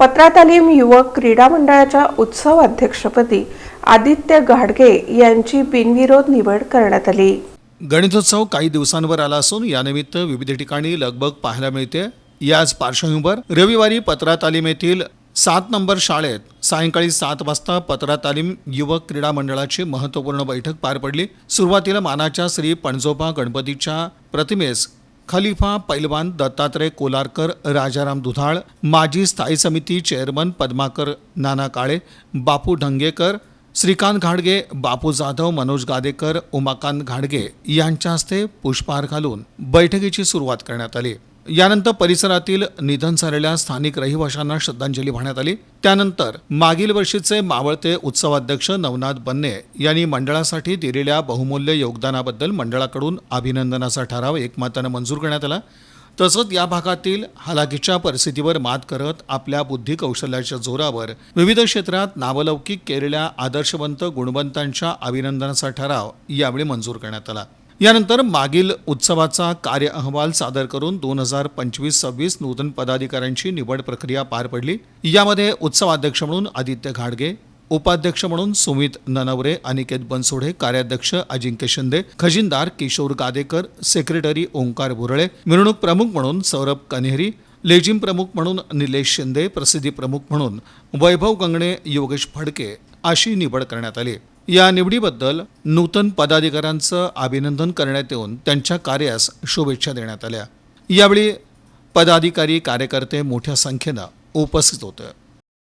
पत्रा तालीम युवक क्रीडा मंडळाच्या उत्सव अध्यक्षपदी आदित्य घाडगे यांची बिनविरोध निवड करण्यात आली. गणितोत्सव काही दिवसांवर आला असून यानिमित्त विविध ठिकाणी लगबग पाहायला मिळते. याच पार्श्वभूमीवर रविवारी पत्रा तालीम येथील सात नंबर शाळेत सायंकाळी सात वाजता पत्रा तालीम युवक क्रीडा मंडळाची महत्त्वपूर्ण बैठक पार पडली. सुरुवातीला मानाच्या श्री पणजोबा गणपतीच्या प्रतिमेस खलिफा पैलवान दत्तात्रय कोलारकर राजाराम दुधाळ माजी स्थायी समिती चेअरमन पद्माकर नाना काळे बापू ढंगेकर श्रीकांत घाडगे बापू जाधव मनोज गादेकर उमाकांत घाडगे यांच्या हस्ते पुष्पहार घालून बैठकीची सुरुवात करण्यात आली. यानंतर परिसरातील निधन झालेल्या स्थानिक रहिवाशांना श्रद्धांजली वाहण्यात आली. त्यानंतर मागील वर्षीचे मावळते उत्सवाध्यक्ष नवनाथ बन्ने यांनी मंडळासाठी दिलेल्या बहुमूल्य योगदानाबद्दल मंडळाकडून अभिनंदनाचा ठराव एकमतानं मंजूर करण्यात आला. तसंच या भागातील हालाकीच्या परिस्थितीवर मात करत आपल्या बुद्धी कौशल्याच्या जोरावर विविध क्षेत्रात नावलौकिक केलेल्या आदर्शवंत गुणवंतांच्या अभिनंदनाचा ठराव यावेळी मंजूर करण्यात आला. यानंतर मागील उत्सवाचा कार्य अहवाल सादर करून दोन हजार पंचवीस सव्वीस नूतन पदाधिकाऱ्यांची निवड प्रक्रिया पार पडली. यामध्ये उत्सवाध्यक्ष म्हणून आदित्य घाडगे उपाध्यक्ष म्हणून सुमित ननवरे अनिकेत बनसोडे कार्याध्यक्ष अजिंक्य शिंदे खजिनदार किशोर गादेकर सेक्रेटरी ओंकार बुरळे मिरवणूक प्रमुख म्हणून सौरभ कन्हेरी लेजिम प्रमुख म्हणून निलेश शिंदे प्रसिद्धी प्रमुख म्हणून वैभव गंगणे योगेश फडके अशी निवड करण्यात आली. या निवडीबद्दल नूतन पदाधिकाऱ्यांचं अभिनंदन करण्यात येऊन त्यांच्या कार्यास शुभेच्छा देण्यात आल्या. यावेळी पदाधिकारी कार्यकर्ते मोठ्या संख्येनं उपस्थित होते.